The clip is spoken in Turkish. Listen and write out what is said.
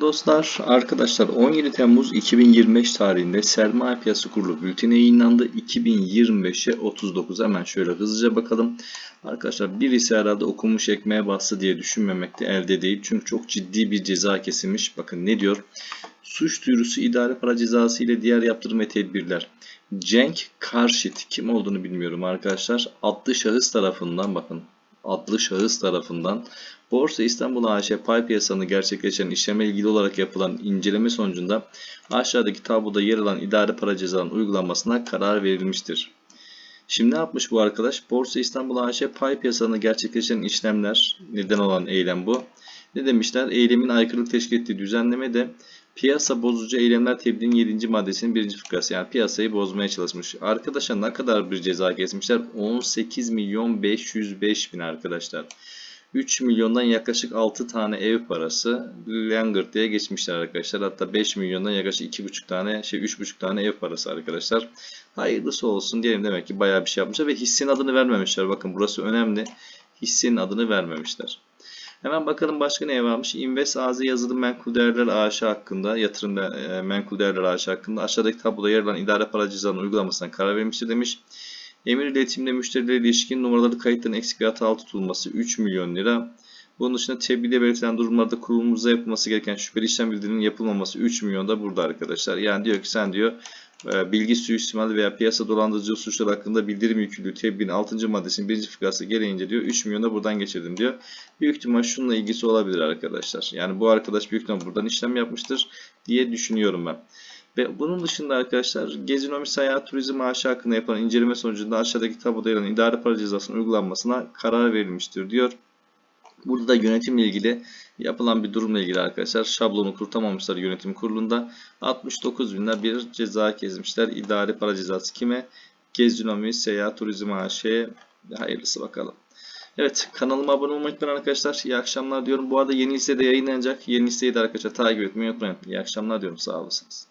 Dostlar, arkadaşlar 17 Temmuz 2025 tarihinde Sermaye Piyasası Kurulu bülteni yayınlandı. 2025'e 39 hemen şöyle hızlıca bakalım. Arkadaşlar birisi herhalde okumuş ekmeğe bastı diye düşünmemekte elde değil. Çünkü çok ciddi bir ceza kesilmiş. Bakın ne diyor? Suç duyurusu idare para cezası ile diğer yaptırım tedbirler. Cenk Karşit kim olduğunu bilmiyorum arkadaşlar. Adlı şahıs tarafından bakın adlı şahıs tarafından Borsa İstanbul AŞ pay piyasanı gerçekleşen işleme ilgili olarak yapılan inceleme sonucunda aşağıdaki tabloda yer alan idare para cezalarının uygulanmasına karar verilmiştir. Şimdi ne yapmış bu arkadaş? Borsa İstanbul AŞ pay piyasanı gerçekleşen işlemler neden olan eylem bu. Ne demişler? Eylemin aykırılık teşkil ettiği düzenleme de piyasa bozucu eylemler tebliğinin 7. maddesinin 1. fıkrası yani piyasayı bozmaya çalışmış. Arkadaşa ne kadar bir ceza kesmişler? 18 milyon 505 bin arkadaşlar. 3 milyondan yaklaşık 6 tane ev parası Langırt diye geçmişler arkadaşlar. Hatta 5 milyondan yaklaşık 2,5 tane şey 3,5 tane ev parası arkadaşlar. Hayırlısı olsun diyelim demek ki bayağı bir şey yapmışlar ve hissin adını vermemişler. Bakın burası önemli. Hissin adını vermemişler. Hemen bakalım başka ne varmış? Invest AZ yazılım menkul değerler AŞ hakkında, yatırım e, menkul değerler AŞ hakkında aşağıdaki tabloda yer alan idare para cezanın uygulamasına karar vermiştir demiş. Emir iletimde müşterilere ilişkin numaraları kayıttan eksik ve hatalı tutulması 3 milyon lira. Bunun dışında tebliğde belirtilen durumlarda kurulumuza yapılması gereken şüpheli işlem bildiriminin yapılmaması 3 milyon da burada arkadaşlar. Yani diyor ki sen diyor bilgi suistimal veya piyasa dolandırıcılığı suçları hakkında bildirim yükümlülüğü tebliğin 6. maddesinin 1. fıkrası gereğince diyor 3 milyonu da buradan geçirdim diyor. Büyük ihtimal şununla ilgisi olabilir arkadaşlar. Yani bu arkadaş büyük ihtimal buradan işlem yapmıştır diye düşünüyorum ben. Ve bunun dışında arkadaşlar Gezinomi Seyahat Turizm Maaşı hakkında yapılan inceleme sonucunda aşağıdaki tabloda yer alan idare para cezasının uygulanmasına karar verilmiştir diyor. Burada da yönetimle ilgili yapılan bir durumla ilgili arkadaşlar şablonu kurtamamışlar yönetim kurulunda. 69 binler bir ceza kesmişler. İdari para cezası kime? Gezinomi Seyahat Turizm AŞ'ye hayırlısı bakalım. Evet kanalıma abone olmayı unutmayın arkadaşlar. İyi akşamlar diyorum. Bu arada yeni listede yayınlanacak. Yeni listeyi de arkadaşlar takip etmeyi unutmayın. İyi akşamlar diyorum. Sağ olasınız.